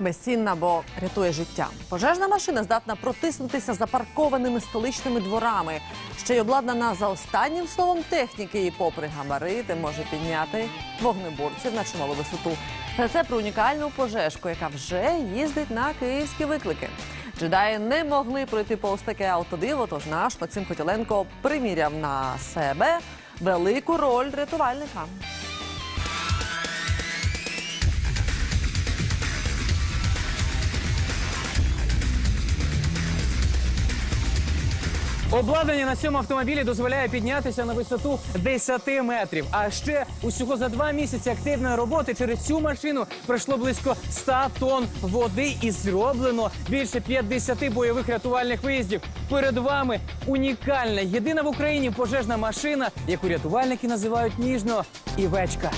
безцінна, бо рятує життя. Пожежна машина здатна протиснутися запаркованими столичними дворами, ще й обладнана за останнім словом техніки, і попри габарити може підняти вогнеборців на чималу висоту. Все це про унікальну пожежку, яка вже їздить на київські виклики. Джедаї не могли пройти повз таке автодиво, тож наш Максим Котіленко приміряв на себе велику роль рятувальника. Обладнання на цьому автомобілі дозволяє піднятися на висоту 10 метрів. А ще усього за два місяці активної роботи через цю машину пройшло близько 100 тонн води і зроблено більше 50 бойових рятувальних виїздів. Перед вами унікальна, єдина в Україні пожежна машина, яку рятувальники називають ніжно Івечка.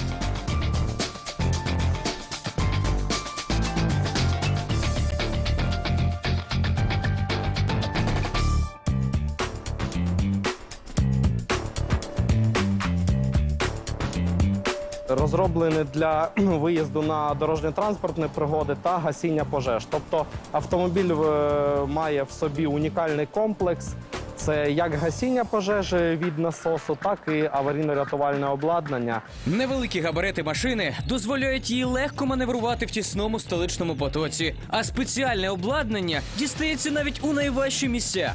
Розроблений для виїзду на дорожньо-транспортні пригоди та гасіння пожеж. Тобто автомобіль е, має в собі унікальний комплекс. Це як гасіння пожежі від насосу, так і аварійно-рятувальне обладнання. Невеликі габарити машини дозволяють їй легко маневрувати в тісному столичному потоці, а спеціальне обладнання дістається навіть у найважчі місця.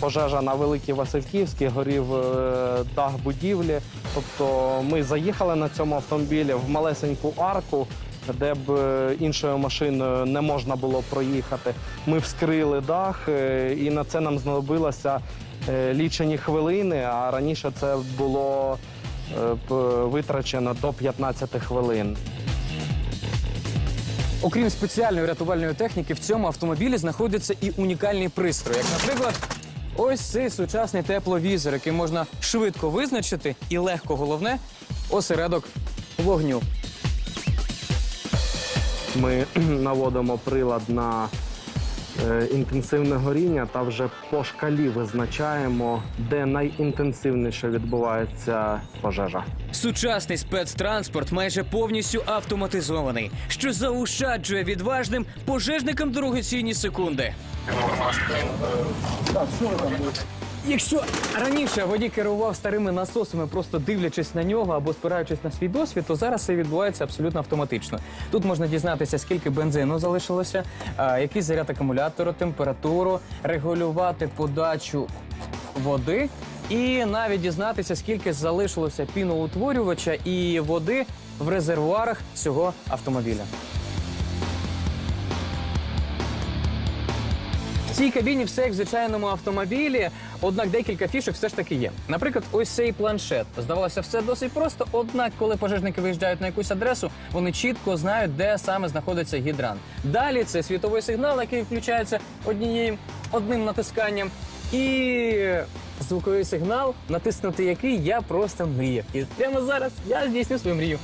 Пожежа на Великій Васильківській горів е, дах будівлі. Тобто ми заїхали на цьому автомобілі в малесеньку арку, де б е, іншою машиною не можна було проїхати. Ми вскрили дах, е, і на це нам знадобилося лічені хвилини, а раніше це було витрачено до 15 хвилин. Окрім спеціальної рятувальної техніки, в цьому автомобілі знаходиться і унікальний пристрій, як, наприклад, ось цей сучасний тепловізор, який можна швидко визначити і легко головне осередок вогню. Ми наводимо прилад на інтенсивне горіння та вже по шкалі визначаємо, де найінтенсивніше відбувається пожежа. Сучасний спецтранспорт майже повністю автоматизований, що заощаджує відважним пожежникам дорогоцінні секунди. Якщо раніше водій керував старими насосами, просто дивлячись на нього або спираючись на свій досвід, то зараз це відбувається абсолютно автоматично. Тут можна дізнатися, скільки бензину залишилося, який заряд акумулятора, температуру, регулювати подачу води. І навіть дізнатися, скільки залишилося піноутворювача і води в резервуарах цього автомобіля. Цій кабіні все як в звичайному автомобілі, однак декілька фішок все ж таки є. Наприклад, ось цей планшет. Здавалося, все досить просто. Однак, коли пожежники виїжджають на якусь адресу, вони чітко знають, де саме знаходиться гідрант. Далі це світовий сигнал, який включається однією одним натисканням. І звуковий сигнал, натиснути який я просто мріяв. І прямо зараз я здійсню свою мрію.